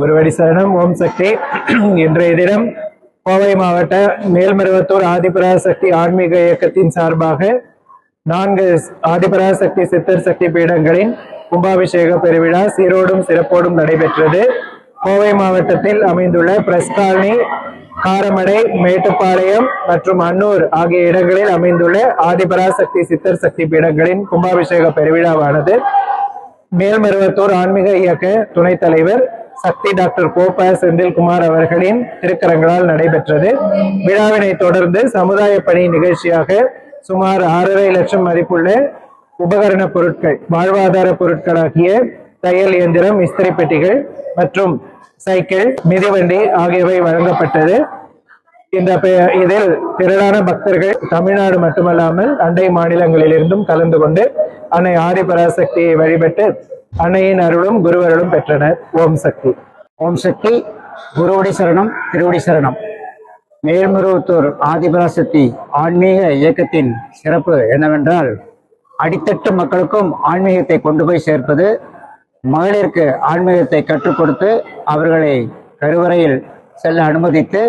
ஒருவடி சரணம் ஓம் சக்தி. இன்றைய தினம் கோவை மாவட்ட மேல்மருவத்தூர் ஆதிபராசக்தி ஆன்மீக இயக்கத்தின் சார்பாக நான்கு ஆதிபராசக்தி சித்தர் சக்தி பீடங்களின் கும்பாபிஷேக பெருவிழா சீரோடும் சிறப்போடும் நடைபெற்றது. கோவை மாவட்டத்தில் அமைந்துள்ள பிரஸ் காலனி காரமடை மேட்டுப்பாளையம் மற்றும் அன்னூர் ஆகிய இடங்களில் அமைந்துள்ள ஆதிபராசக்தி சித்தர் சக்தி பீடங்களின் கும்பாபிஷேக பெருவிழாவானது. மேல்மருவத்தூர் ஆன்மீக இயக்க துணைத் தலைவர் சக்தி டாக்டர் கோப செந்தில்குமார் அவர்களின் திருக்கரங்களால் நடைபெற்றது. விழாவினை தொடர்ந்து சமுதாய பணி நிகழ்ச்சியாக சுமார் ஆறரை லட்சம் மதிப்புள்ள உபகரண பொருட்கள் வாழ்வாதார பொருட்களாகிய தையல் இயந்திரம் இஸ்திரி பெட்டிகள் மற்றும் சைக்கிள் மிதிவண்டி ஆகியவை வழங்கப்பட்டது. இந்த இதில் திரளான பக்தர்கள் தமிழ்நாடு மட்டுமல்லாமல் அண்டை மாநிலங்களிலிருந்தும் கலந்து கொண்டு அன்னை ஆதிபராசக்தியை வழிபட்டு அன்னையின் அருளும் குருவருளும் பெற்றனர். ஓம் சக்தி. ஓம் சக்தி. குருவடி சரணம் திருவடி சரணம். மேல்மருவத்தூர் ஆதிபராசக்தி ஆன்மீக இயக்கத்தின் சிறப்பு என்னவென்றால் அடித்தட்டு மக்களுக்கும் ஆன்மீகத்தை கொண்டு போய் சேர்ப்பது மகளிருக்கு ஆன்மீகத்தை கற்றுக் கொடுத்து அவர்களை கருவறையில் செல்ல அனுமதித்து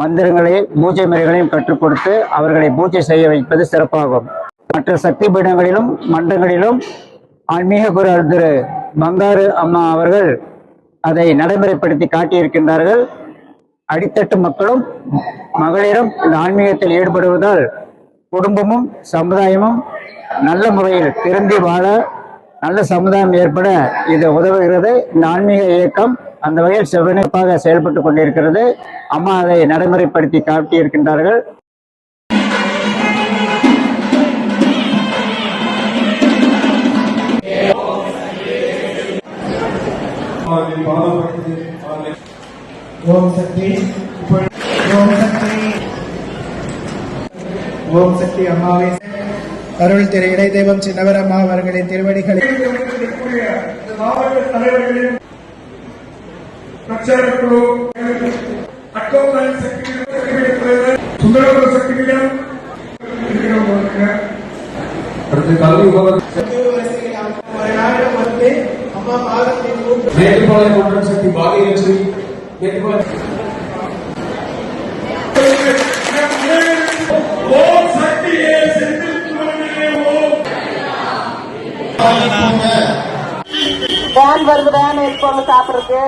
மந்திரங்களையும் பூஜை முறைகளையும் கற்றுக் கொடுத்து அவர்களை பூஜை செய்ய வைப்பது சிறப்பாகும். மற்ற சக்தி பீடங்களிலும் மன்றங்களிலும் ஆன்மீக குரு திரு பங்காரு அம்மா அவர்கள் அதை நடைமுறைப்படுத்தி காட்டியிருக்கின்றார்கள். அடித்தட்டு மக்களும் மகளிரும் இந்த ஆன்மீகத்தில் ஈடுபடுவதால் குடும்பமும் சமுதாயமும் நல்ல முறையில் திரும்பி வாழ நல்ல சமுதாயம் ஏற்பட இது உதவுகிறது. இந்த ஆன்மீக இயக்கம் அந்த வகையில் செவ்வனிப்பாக செயல்பட்டு கொண்டிருக்கிறது. அம்மா அதை நடைமுறைப்படுத்தி காட்டியிருக்கின்றார்கள். ஓம் சக்தி. ஓம் சக்தி. ஓம் சக்தி அம்மாவை. அருள் திரு இடை தெய்வம் சின்னவர் அம்மா அவர்களின் திருவடிகளை. மாவட்ட தலைவர்களின் பிரச்சார குழு அக்கௌண்ட் சக்தி சுந்தரபுர சக்தியிடம் அடுத்து கல்வி உபகரண மேட்டுப்பாளையம் ஒன்றிய சக்தி பாகியலட்சுமி வேன் சாப்பிட்றதுக்கு?